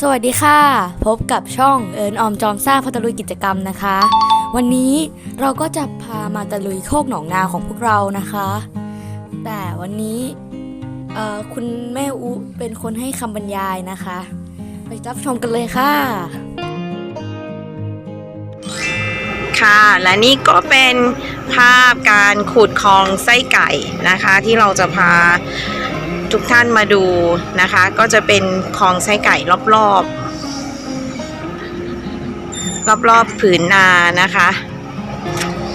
สวัสดีค่ะ พบกับช่องเอิญออมจอมซ่าพัตะลุยกิจกรรมนะคะ วันนี้เราก็จะพามาตะลุยโคกหนองนาของพวกเรานะคะ แต่วันนี้คุณแม่อุเป็นคนให้คำบรรยายนะคะ ไปรับชมกันเลยค่ะ ค่ะ และนี่ก็เป็นภาพการขุดคลองไส้ไก่นะคะ ที่เราจะพา ทุกท่านมาดูนะคะ ก็จะเป็นคลองไส้ไก่รอบๆ รอบๆผืนนานะคะ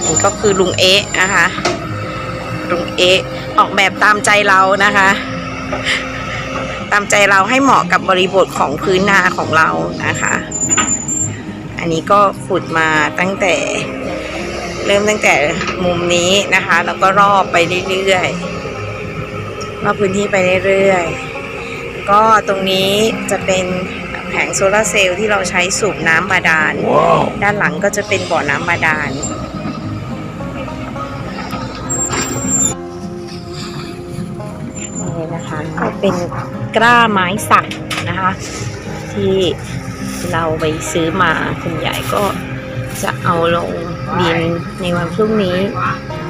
นี่ก็คือลุงเอ๊ะนะคะลุงเอ๊ะออกแบบตามใจเรานะคะ ตามใจเราให้เหมาะกับบริบทของพื้นนาของเรานะคะ อันนี้ก็ขุดมาตั้งแต่เริ่มตั้งแต่มุมนี้นะคะ แล้วก็รอบไปเรื่อยๆ รอบพื้นที่ไปเรื่อยๆ ก็ตรงนี้จะเป็นแผงโซลาร์เซลล์ที่เราใช้สูบน้ำบาดาลด้านหลังก็จะเป็นบ่อน้ำบาดาลนี่นะคะก็เป็นกล้าไม้สักนะคะ ที่เราไปซื้อมาคุณยายก็จะเอาลงดินในวันพรุ่งนี้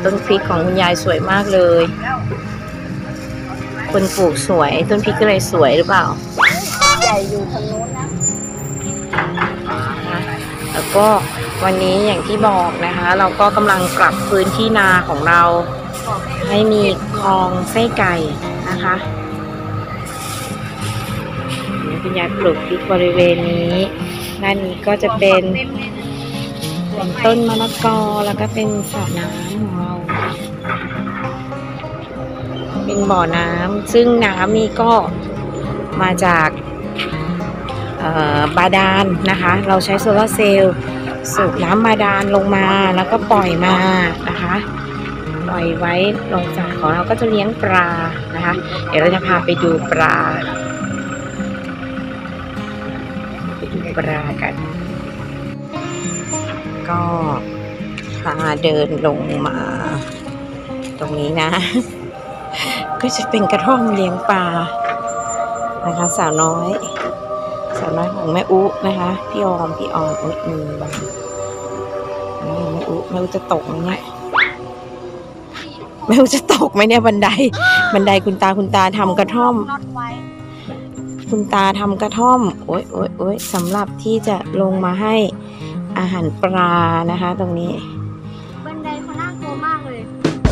ต้นพริกของคุณยายสวยมากเลย คนปลูกสวยต้นพริกก็เลยสวยหรือเปล่า ใหญ่อยู่ทางโน้นนะนะคะแล้วก็วันนี้อย่างที่บอกนะคะ เราก็กำลังปรับพื้นที่นาของเรา ให้มีคลองไส้ไก่นะคะคุณยายปลูกพริกบริเวณนี้ด้านนี้ก็จะเป็นเป็นต้นมะละกอแล้วก็เป็นสระน้ำของเรา เป็นบ่อน้ำซึ่งน้ำนี่ก็มาจากบาดาลนะคะ เราใช้โซลาเซลล์สูบน้ำบาดาลลงมาแล้วก็ปล่อยมานะคะปล่อยไว้ลงจากของเราก็จะเลี้ยงปลานะคะ เดี๋ยวเราจะพาไปดูปลาไปดูปลากัน ก็พาเดินลงมา ตรงนี้นะ ก็จะเป็นกระท่อมเลี้ยงปลานะคะ สาวน้อย สาวน้อยของแม่อุนะคะ พี่ออมพี่ออมอุ๊ยอืมนี่แม่อุแม่อุจะตกไหมเนี่ยแม่อุจะตกไหมเนี่ยบันได บันไดคุณตาคุณตาทำกระท่อมน็อตไว้คุณตาทำกระท่อมโอ๊ยโอ๊ยโอ๊ยสำหรับที่จะลงมาให้อาหารปลานะคะ ตรงนี้บันไดเขาน่ากลัวมากเลย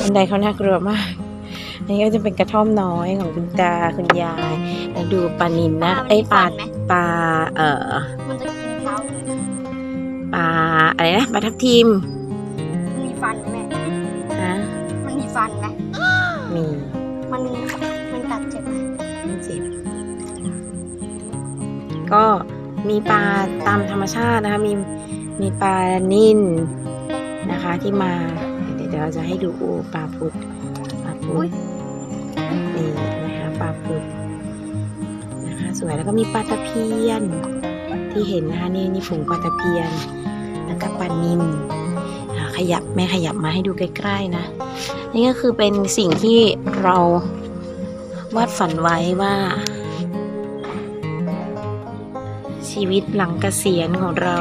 บันไดเขาน่ากลัวมาก นี่ก็จะเป็นกระท่อมน้อยของคุณตาคุณยายแล้วดูปลานินนะปลามันเอ้ยปลามีฟันไหมปลาเอ่อมันจะกินเท้าเลยปลาอะไรนะปลาทับทิมมีฟันไหมแม่นะมันมีฟันไหมมีมันมันกัดเจ็บไหมไม่เจ็บก็มีปลาตามธรรมชาตินะคะมีมีปลานิ่นนะคะที่มา เดี๋ยวเดี๋ยวเราจะให้ดูปลาพุด ปลาพุดนี่นะคะปลาพุดนะคะสวยแล้วก็มีปลาตะเพียน ที่เห็นนะคะนี่นี่ฝูงปลาตะเพียน แล้วก็ปลานิลอ่าขยับแม่ขยับมาให้ดูใกล้ๆนะ นี่ก็คือเป็นสิ่งที่เราวาดฝันไว้ว่า ชีวิตหลังเกษียณของเรา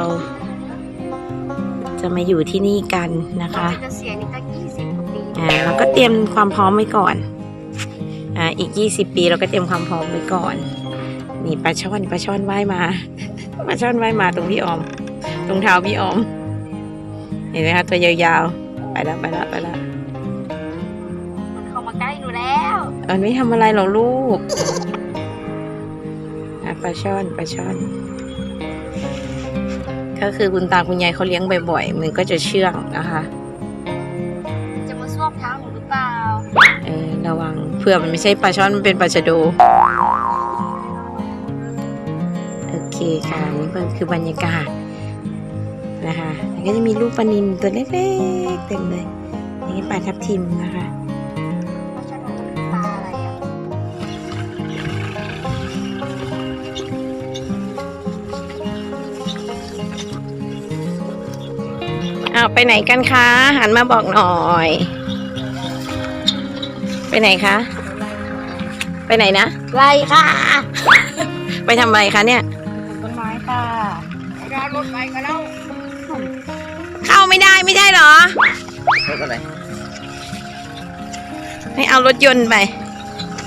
จะมาอยู่ที่นี่กันนะคะะเสียนี่ตั้งยี่สิบกว่าปี อ่าเราก็เตรียมความพร้อมไว้ก่อนอ่าอีก 20 ปีเราก็เตรียมความพร้อมไว้ก่อนนี่ปลาช่อนปลาช่อนว่ายมาปลาช่อนว่ายมาตรงพี่ออม ตรงเท้าพี่ออม เห็นไหมคะตัวยาวๆ ไปแล้วไปแล้วไปแล้วมันเข้ามาใกล้หนูแล้วมันไม่ทำอะไรหรอกลูกอะปลาช่อนปลาช่อนก็คือคุณตาคุณยายเขาเลี้ยงบ่อยๆมันก็จะเชื่องนะคะจะ ผื่อมันไม่ใช่ปลาช่อนมันเป็นปลาชะโดโอเคค่ะนี่ก็คือบรรยากาศนะคะแล้วก็จะมีลูกปลานิลตัวเล็กๆเต็มเลยนี่ปลาทับทิมนะคะว่าจะโดนปลาอะไรอะอ้าวไปไหนกันคะ หันมาบอกหน่อย ไปไหนคะ ไปไหนนะ ไรค่ะไปทำอะไรคะเนี่ยไค่ะเข้าไม่ได้ไม่ได้เหรอ รถอะไรให้เอารถยนต์ไป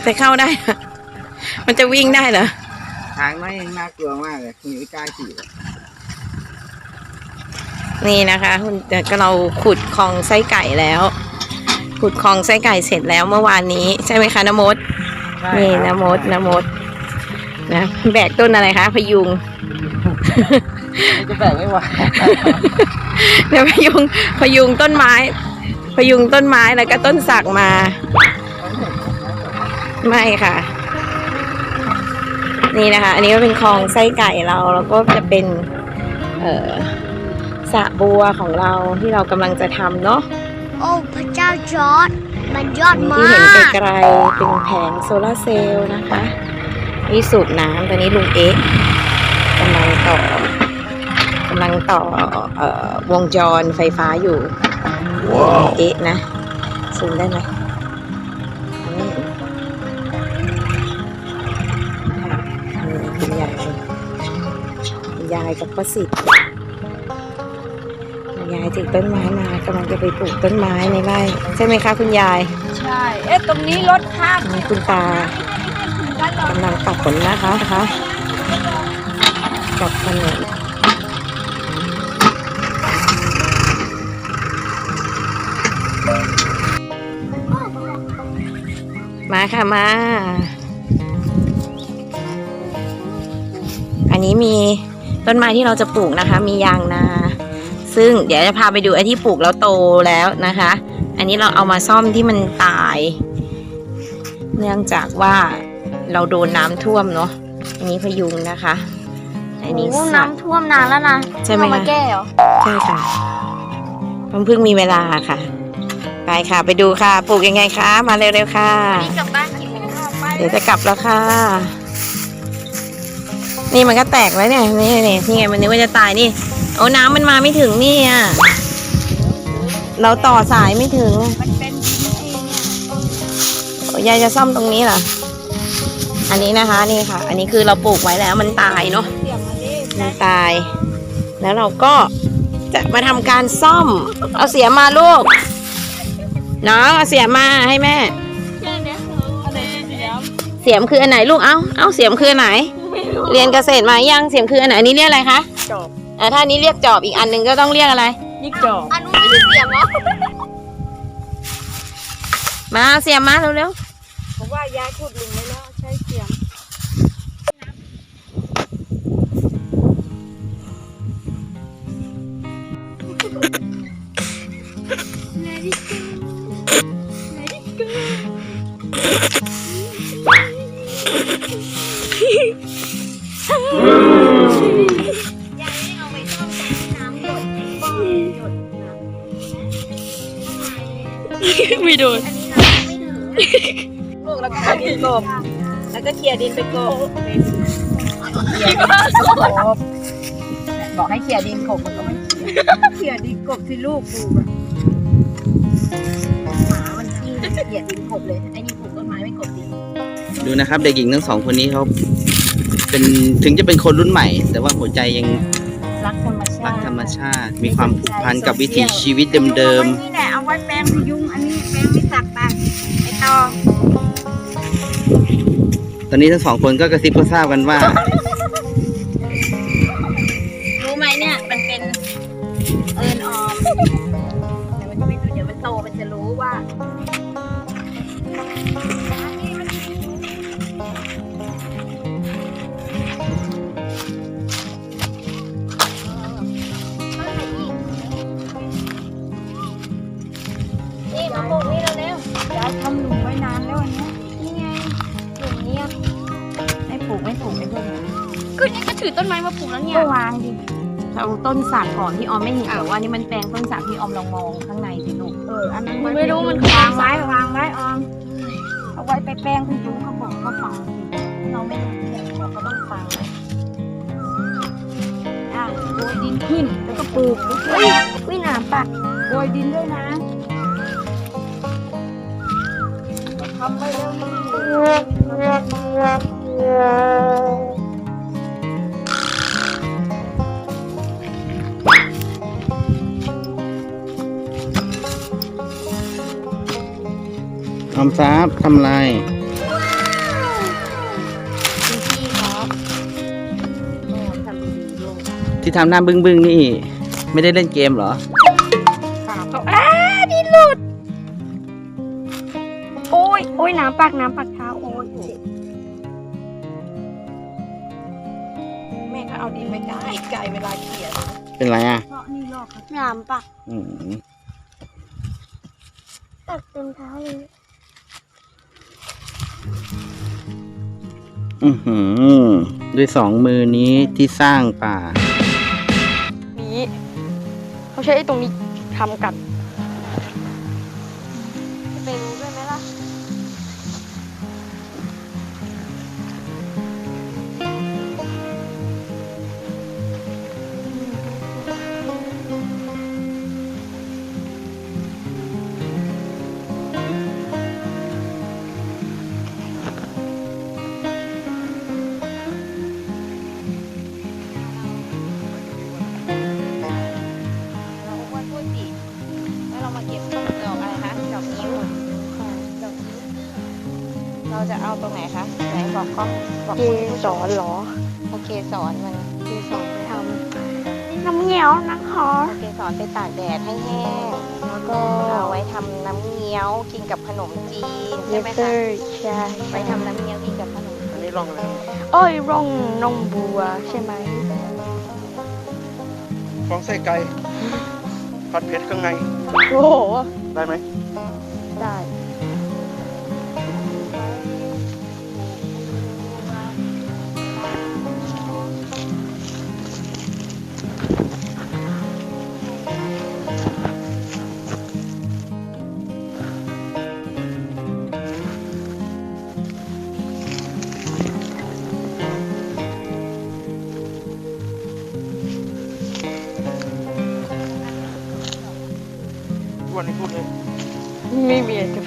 จะเข้าได้เหรอมันจะวิ่งได้เหรอ ทางไม่น่ากลัวมากเลยคุณไม่กล้าขี่นี่นะคะคุณเดี๋ยวก็เราขุดคลองไส้ไก่แล้ว ขุดคลองไส้ไก่เสร็จแล้วเมื่อวานนี้ ใช่ไหมคะนโมด นี่นโมดนโมดนะแบกต้นอะไรคะพยุงจะแบกไม่ไหวเดี๋ยวพยุงพยุงต้นไม้ พยุงต้นไม้แล้วก็ต้นสักมา ไม่ค่ะ นี่นะคะ อันนี้ก็เป็นคลองไส้ไก่เราแล้วก็จะเป็น เอ่อสระบัวของเราที่เรากำลังจะทำเนาะโอ้พระเจ้าจอร์ด มันยอดมาที่เห็นกไกลๆเป็นแผงโซลาร์เซลล์นะคะ นี่สูบน้ำตอนนี้ลุงเอ๊ะกำลังต่อกำลังต่อเอ่อวงจรไฟฟ้าอยู่ลุงเอ๊ะนะซูมได้ไหมอืมค่ะนี่คุณยายคุณยายกับพ่อสิทธิ์ คุณยายถือต้นไม้มากำลังจะไปปลูกต้นไม้ในไร่ใช่ไหมคะคุณยาย ใช่ เอ๊ะตรงนี้รถข้ามนี่คุณตากำลังตัดผลนะคะนะคะกับถนนมาค่ะมา อันนี้มีต้นไม้ที่เราจะปลูกนะคะ มียางนา ซึ่งเดี๋ยวจะพาไปดูไอ้ที่ปลูกแล้วโตแล้วนะคะ อันนี้เราเอามาซ่อมที่มันตาย เนื่องจากว่าเราโดนน้ำท่วมเนาะอันนี้พยุงนะคะ อันนี้โอ้สัตว์ น้ำท่วมนานแล้วนะใช่ไหมเอามาคะแก้เหรอใช่ค่ะมันเพิ่งมีเวลาค่ะ ไปค่ะ ไปดูค่ะ ปลูกยังไงคะ มาเร็วๆค่ะ นี่กลับบ้านกินข้าวไปเดี๋ยวจะกลับแล้วค่ะ นี่มันก็แตกแล้วเนี่ย นี่นี่นี่ไงมันนึกว่าจะตายนี่ เอาน้ำมันมาไม่ถึงนี่อะ เราต่อสายไม่ถึงมันเป็นดินเองโอ้ยายจะซ่อมตรงนี้เหรอ อันนี้นะคะนี่ค่ะ อันนี้คือเราปลูกไว้แล้วมันตายเนาะเสียบมาดิมันตาย แล้วเราก็จะมาทำการซ่อม เอาเสียมมาลูกน้องเอาเสียมมาให้แม่ อะไรเสียบเสียมคืออันไหนลูก เอ้าเอ้าเสียมคืออันไหน เรียนเกษตรมายังเสียมคืออันไหนอันนี้เรียกอะไรคะ จอบ อ่าถ้าอันนี้เรียกจอบอีกอันหนึ่งก็ต้องเรียกอะไรนี่จอบอันนู้นไม่ใช่เสียงเหรอมาเอาเสียมมาเร็วผมว่ายายขุดหลุม แล้วก็เคลียร์ดินกบบอกให้เคลียร์ดินกบมันก็ไม่เขียดินกบที่ลูกปลูกหมามันขี้เกลียดดินกบเลยไอ้นี่ปลูกต้นไม้ไม่กบดินดูนะครับ เด็กหญิงทั้งสองคนนี้เขาเป็นถึงจะเป็นคนรุ่นใหม่ แต่ว่าหัวใจยังรักธรรมชารักติธรรมชาติ มีความผูกพันกับวิถีชีวิตเดิมนี่แหละเอาไว้แปลงพยุงอันนี้แปลงไม่สักตาไอตอๆ ตอนนี้ทั้งสองคนก็กระซิบกระซาบกันว่า ม้มาปลูกแล้วเนี่ยก็วางดิเอาต้นสักก่อนที่ออมไม่เห็นหรอกว่านี่มันแปลงต้นสักที่ออมลองมองข้างในสิลูกเอออันนั้นไม่รู้มันวางไว้วางไว้ออมเอาไว้ไปแปลงพยุงเขาบอกเขาฟังสิเราไม่รู้เรื่องเราก็ต้องฟังอะโรยดินขึ้นแล้วก็ปลูกอุ้ยอุ้ยหนามปะโรยดินด้วยนะทำไปเร็วนี่ อมทรัพย์ทำอะไรคุณพี่ครับทำดีๆลูกที่ทำหน้าบึ้งบึ้งๆนี่ ไม่ได้เล่นเกมเหรอสามเขาอ้าดินหลุด โอ้ย โอ้ย น้ำปักน้ำปักเท้า โอ้ยเจ็บแม่ก็เอาดินไปไกลไกลเวลาเขียนเป็นไรอะ เพราะนี่ลอกครับน้ำปักอืม อือหือ ด้วยสองมือนี้ที่สร้างป่า นี้เขาใช้ไอ้ตรงนี้ทำกัน เราจะเอาตรงไหนคะ ไหนบอกกล้องบอกเกคุณผู้สชอมนเหรอโอเคสอนมันเกสอนไปทำน้ำเงี้ยวนังหอโอเคสอนไปตากแดดให้แห้งแล้วก็เอาไว้ทำน้ำเงี้ยวกินกับขนมจีนเยใช่ไหมเตอคะ ร์ใช่ไปทำน้ำเงี้ยวกินกับขนมจีนอันนี้ลองอะไรเอ้ยร่องนมบัวใช่ไหมฟองไส้ไก่ผัดเผ็ดเครื่องในโอ้โหได้ไหมได้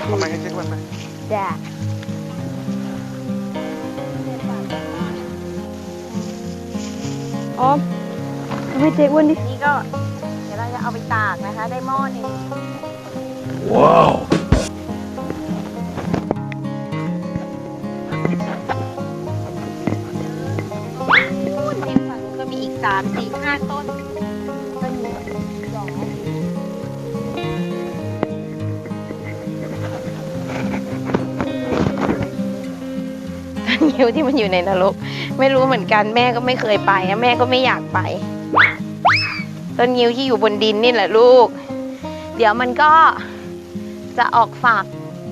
มีอะไรจะพูทำดไมให้เช็ควันไหมจ้ะอ๋อไม่เจ๊อ้วนดิ นี่ก็ เดี๋ยวเราจะเอาไปตากนะคะ ได้หม้อหนึงว้าว นู่นริมฝั่งนู้นก็มีอีกสามสี่ห้าต้น รู้ที่มันอยู่ในนรก ไม่รู้เหมือนกันแม่ก็ไม่เคยไปแม่ก็ไม่อยากไป ต้นงิ้วที่อยู่บนดินนี่แหละลูก เดี๋ยวมันก็จะออกฝัก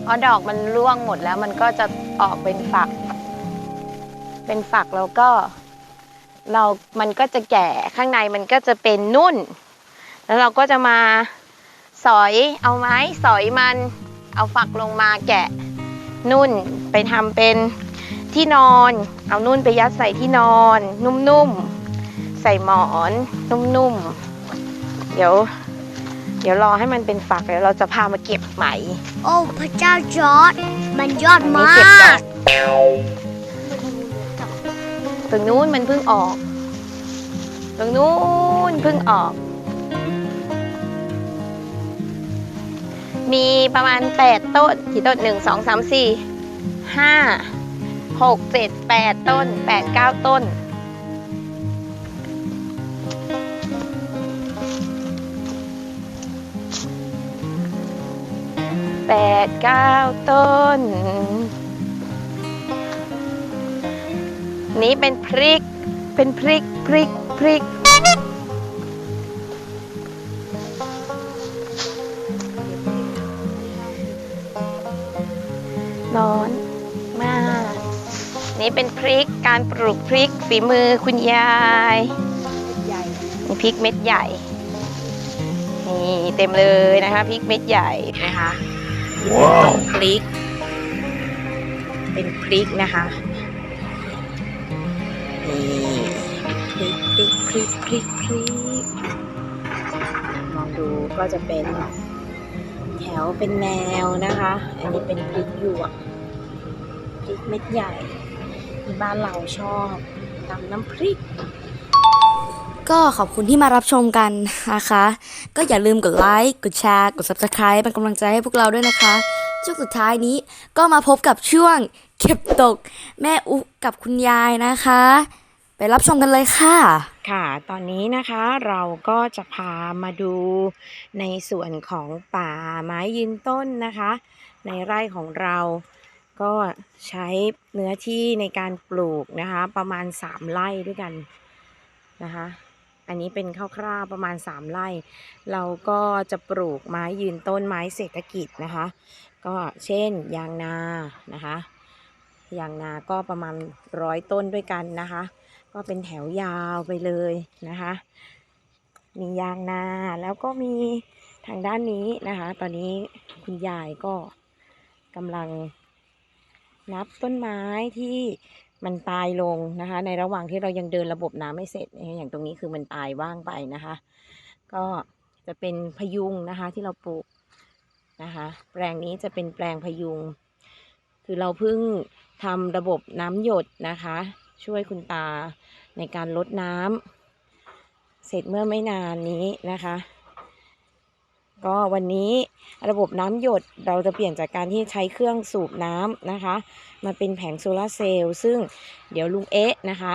เพราะดอกมันร่วงหมดแล้วมันก็จะออกเป็นฝัก เป็นฝักแล้วก็เรา มันก็จะแก่ข้างในมันก็จะเป็นนุ่น แล้วเราก็จะมาสอยเอาไม้สอยมัน เอาฝักลงมาแกะนุ่นไปทำเป็น ที่นอน เอานุ่นไปยัดใส่ที่นอน นุ่มๆ ใส่หมอนนุ่มๆ เดี๋ยว เดี๋ยวรอให้มันเป็นฝักแล้วเราจะพามาเก็บไหม โอ้พระเจ้าจอร์ดมันยอดอันนี้มาเก็บดอก กตรงนู้นมันเพิ่งออก ตรงนู้นเพิ่งออก มีประมาณแปดต้นกี่ต้นหนึ่งสองสามสี่ห้า หกเจ็ดแปดต้นแปดเก้าต้น แปดเก้าต้น นี้เป็นพริก เป็นพริกพริกพริกร้อน นี่เป็นพริกการปลูกพริกฝีมือคุณยายมีพริกเม็ดใหญ่นี่เต็มเลยนะคะพริกเม็ดใหญ่นะคะว้าวพริก เป็นพริกนะคะนี่พริกพริกพริกพริกพริกมองดูก็จะเป็นแถวเป็นแนวนะคะ อันนี้เป็นพริกหยวกพริกเม็ดใหญ่ ที่บ้านเราชอบตำน้ำพริก ก็ขอบคุณที่มารับชมกันนะคะ ก็อย่าลืมกดไลค์กดแชร์กด subscribe เป็นกำลังใจให้พวกเราด้วยนะคะช่วงสุดท้ายนี้ก็มาพบกับช่วงเก็บตก แม่อุกับคุณยายนะคะ ไปรับชมกันเลยค่ะ ค่ะ ตอนนี้นะคะเราก็จะพามาดูในส่วนของป่าไม้ยืนต้นนะคะ ในไร่ของเรา ก็ใช้เนื้อที่ในการปลูกนะคะ ประมาณ 3ไร่ด้วยกันนะคะ อันนี้เป็นคร่าวๆประมาณ 3ไร่ เราก็จะปลูกไม้ยืนต้นไม้เศรษฐกิจนะคะ ก็เช่นยางนานะคะยางนาก็ประมาณร้อยต้นด้วยกันนะคะ ก็เป็นแถวยาวไปเลยนะคะ มียางนาแล้วก็มีทางด้านนี้นะคะ ตอนนี้คุณยายก็กำลัง นับต้นไม้ที่มันตายลงนะคะ ในระหว่างที่เรายังเดินระบบน้ำไม่เสร็จ อย่างตรงนี้คือมันตายว่างไปนะคะ ก็จะเป็นพยุงนะคะที่เราปลูกนะคะ แปลงนี้จะเป็นแปลงพยุง คือเราเพิ่งทำระบบน้ำหยดนะคะ ช่วยคุณตาในการลดน้ำเสร็จเมื่อไม่นานนี้นะคะ ก็วันนี้ระบบน้ำหยดเราจะเปลี่ยนจากการที่ใช้เครื่องสูบน้ำนะคะ มาเป็นแผงโซลาร์เซลล์ซึ่งเดี๋ยวลุงเอ๊ะนะคะ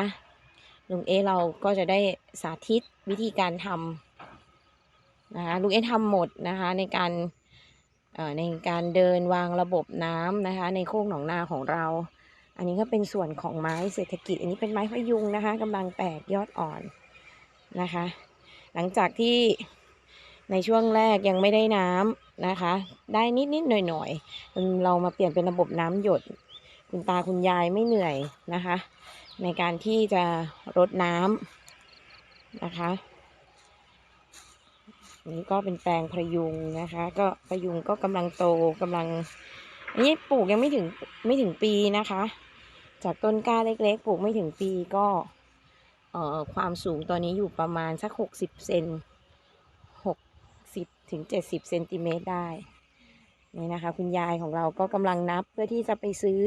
ลุงเอ๊ะเราก็จะได้สาธิตวิธีการทำนะคะลุงเอ๊ะทำหมดนะคะในการเอ่อในการเดินวางระบบน้ำนะคะ ในโคกหนองนาของเรา อันนี้ก็เป็นส่วนของไม้เศรษฐกิจ อันนี้เป็นไม้พยุงนะคะกำลังแตกยอดอ่อนนะคะ หลังจากที่ ในช่วงแรกยังไม่ได้น้ำนะคะ ได้นิดนิดหน่อยหน่อยๆเรามาเปลี่ยนเป็นระบบน้ำหยด คุณตาคุณยายไม่เหนื่อยนะคะ ในการที่จะรดน้ำนะคะนนี้ก็เป็นแปลงพยุงนะคะ ก็พยุงก็กำลังโตกำลังอันนี้ปลูกยังไม่ถึงไม่ถึงปีนะคะ จากต้นกล้าเล็กๆ ปลูกไม่ถึงปีก็เอ่อความสูงตอนนี้อยู่ประมาณสักหกสิบเซน ถึงเจ็ดสิบเซนติเมตรได้ นี่นะคะ คุณยายของเราก็กำลังนับเพื่อที่จะไปซื้อ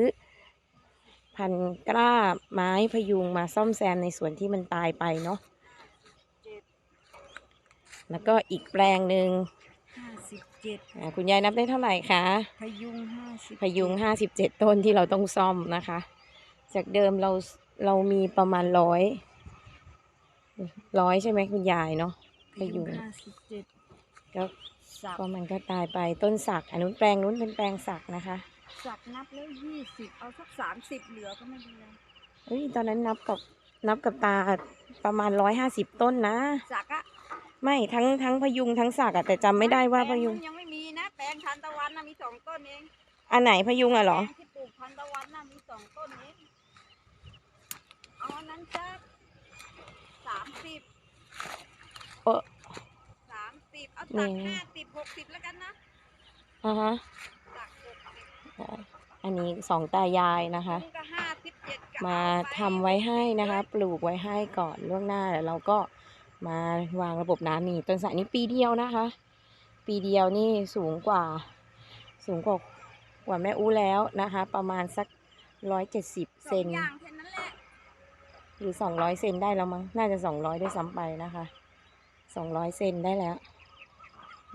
พันธุ์กล้าไม้พยุงมาซ่อมแซมในส่วนที่มันตายไปเนาะแล้วก็อีกแปลงหนึ่งห้าสิบเจ็ดอ่าคุณยายนับได้เท่าไหร่คะ พยุงห้าสิบพยุงห้าสิบเจ็ดต้นที่เราต้องซ่อมนะคะ จากเดิมเราเรามีประมาณร้อยร้อยใช่ไหมคุณยายเนาะพยุงห้าสิบเจ็ด ก็สักก็มันก็ตายไปต้นสักอันนู้นแปลงนู้นเป็นแปลงสักนะคะ สักนับแล้วยี่สิบเอาสักสามสิบเหลือก็ไม่เป็นไรเฮ้ยตอนนั้นนับกับนับกับตาประมาณร้อยห้าสิบต้นนะ สักอะไม่ทั้งทั้งพยุงทั้งสักอะแต่จำไม่ได้ว่าพยุง แปลนู้นยังไม่มีนะ แปลงทันตะวันน่ะมีสองต้นเองอันไหนพยุงอะเหรอ แปลงที่ปลูกทันตะวันน่ะมีสองต้นเองเอาอันนั้นสักสามสิบเออสามสิบ เอาสักนี่ห้าสิบหกสิบแล้วกันนะอ่าฮะสักหกสิบอันนี้สองตายายนะคะลุงก็ห้าสิบเจ็ดก็มาเอไปทำไว้ให้นะคะ ปลูกไว้ให้ก่อนล่วงหน้าแล้วเราก็มาวางระบบน้ำนี่ต้นสายนี้ปีเดียวนะคะ ปีเดียวนี่สูงกว่า สูงกว่ากว่าแม่อู้แล้วนะคะ ประมาณสักร้อยเจ็ดสิบสเซองนอย่างแค่นั้นแหละหรือสองร้อยเซนได้แล้วมั้งน่าจะสองร้อยด้วยซ้ำไปนะคะสองร้อยเซนได้แล้ว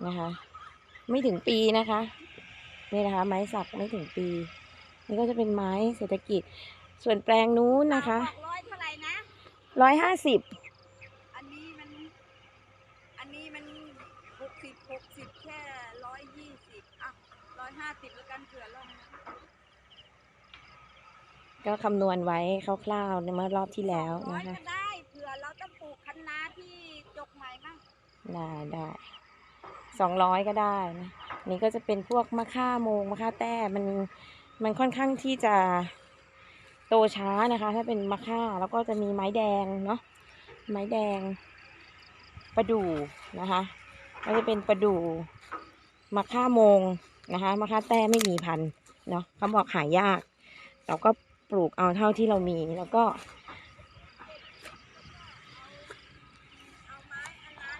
นะคะ ไม่ถึงปีนะคะนี่นะคะ ไม้สักไม่ถึงปี นี่ก็จะเป็นไม้เศรษฐกิจ ส่วนแปลงนู้นนะคะบอกร้อยเท่าไหร่นะร้อยห้าสิบอันนี้มันอันนี้มันหกสิบหกสิบแค่ร้อยยี่สิบอะร้อยห้าสิบแล้วกันเผื่อลงนะก็คำนวณไว้คร่าวๆในเมื่อรอบที่แล้วร้อนะยคะก็ได้เผื่อเราต้องปลูกคะน้าที่จกใหม่มั่งได้ได้ สองร้อยก็ได้นะนี่ก็จะเป็นพวกมะค่าโมงมะค่าแต้มันมันค่อนข้างที่จะโตช้านะคะ ถ้าเป็นมะค่าแล้วก็จะมีไม้แดงเนาะไม้แดงประดู่นะคะก็จะเป็นประดู่มะค่าโมงนะคะมะค่าแต้ไม่มีพันธุ์เนาะเขาบอกหายาก เราก็ปลูกเอาเท่าที่เรามีแล้วก็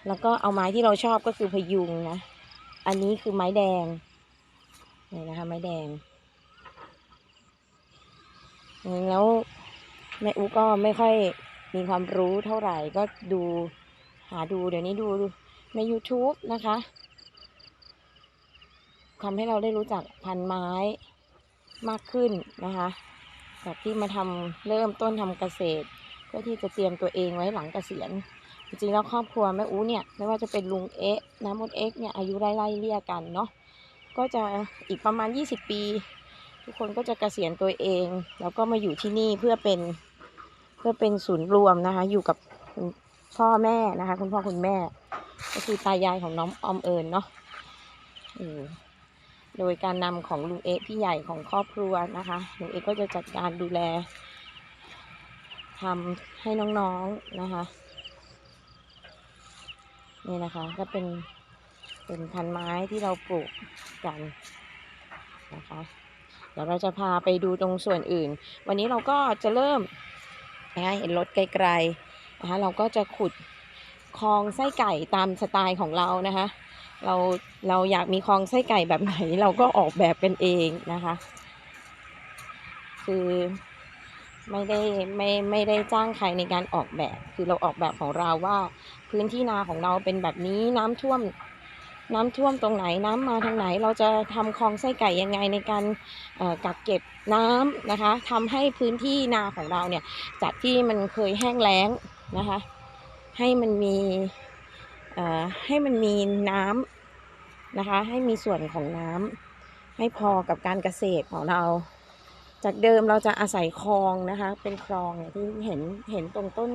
แล้วก็เอาไม้ที่เราชอบก็คือพยุงนะ อันนี้คือไม้แดงนี่นะคะ ไม้แดง แล้วแม่อูก็ไม่ค่อยมีความรู้เท่าไหร่ก็ดูหาดูเดี๋ยวนี้ดูใน YouTube นะคะทำให้เราได้รู้จักพันไม้มากขึ้นนะคะจากที่มาทำเริ่มต้นทำเกษตร เพื่อที่จะเตรียมตัวเองไว้หลังเกษียณ จริงๆแล้วครอบครัวแม่อูเนี่ยไม่ว่าจะเป็นลุงเอ๊ะน้ำมดเอ๊ะเนี่ยอายุไล่ๆเลี่ยกันเนาะก็จะอีกประมาณ 20 ปี ทุกคนก็จะเกษียณตัวเอง แล้วก็มาอยู่ที่นี่เพื่อเป็นเพื่อเป็นศูนย์รวมนะคะ อยู่กับพ่อแม่นะคะ คุณพ่อคุณแม่ ก็คือตายายของน้องออมเอิญเนาะโดยการนำของลุงเอ๊ะพี่ใหญ่ของครอบครัวนะคะลุงเอ๊ะก็จะจัดการดูแลทำให้น้องๆนะคะ นี่นะคะก็เป็นเป็นพันไม้ที่เราปลูกกันนะคะเดี๋ยวเราจะพาไปดูตรงส่วนอื่น วันนี้เราก็จะเริ่มนะคะเห็นรถไกลๆนะคะเราก็จะขุดคลองไส้ไก่ตามสไตล์ของเรานะคะเราเราอยากมีคลองไส้ไก่แบบไหนเราก็ออกแบบกันเองนะคะ คือไม่ได้ไม่ไม่ได้จ้างใครในการออกแบบ คือเราออกแบบของเราว่า พื้นที่นาของเราเป็นแบบนี้น้ำท่วม น้ำท่วมตรงไหนน้ำมาทางไหน เราจะทำคลองไส้ไก่ยังไงในการกักเก็บน้ำนะคะทำให้พื้นที่นาของเราเนี่ยจากที่มันเคยแห้งแล้งนะคะ ให้มันมีให้มันมีน้ำนะคะ ให้มีส่วนของน้ำให้พอกับการเกษตรของเราจากเดิมเราจะอาศัยคลองนะคะ เป็นคลองที่เห็นเห็นตรงต้น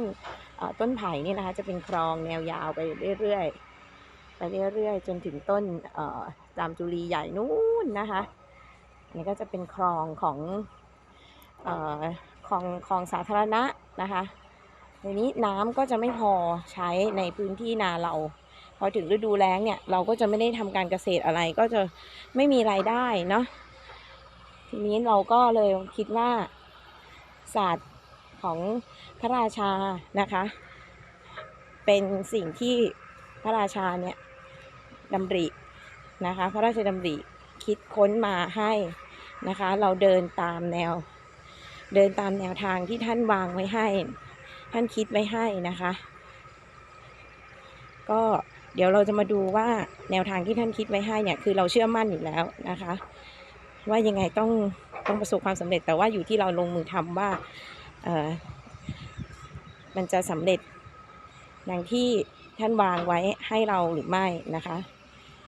ต้นไผ่นี่นะคะ จะเป็นคลองแนวยาวไปเรื่อยๆไปเรื่อยๆ จนถึงต้นจามจุรีใหญ่นู้นนะคะอันนี้ก็จะเป็นคลองของคลองคลองสาธารณะนะคะทีนี้น้ำก็จะไม่พอใช้ในพื้นที่นาเรา พอถึงฤดูแล้งเนี่ย เราก็จะไม่ได้ทำการเกษตรอะไรก็จะไม่มีรายได้เนาะทีนี้เราก็เลยคิดว่าศาสตร์ ของพระราชานะคะ เป็นสิ่งที่พระราชาเนี่ยดำรินะคะ พระราชดำริคิดค้นมาให้นะคะ เราเดินตามแนว เดินตามแนวทางที่ท่านวางไว้ให้ ท่านคิดไว้ให้นะคะ ก็เดี๋ยวเราจะมาดูว่าแนวทางที่ท่านคิดไว้ให้เนี่ยคือเราเชื่อมั่นอยู่แล้วนะคะ ว่ายังไงต้องต้องประสบความสำเร็จแต่ว่าอยู่ที่เราลงมือทำว่า เออมันจะสำเร็จอย่างที่ท่านวางไว้ให้เราหรือไม่นะคะ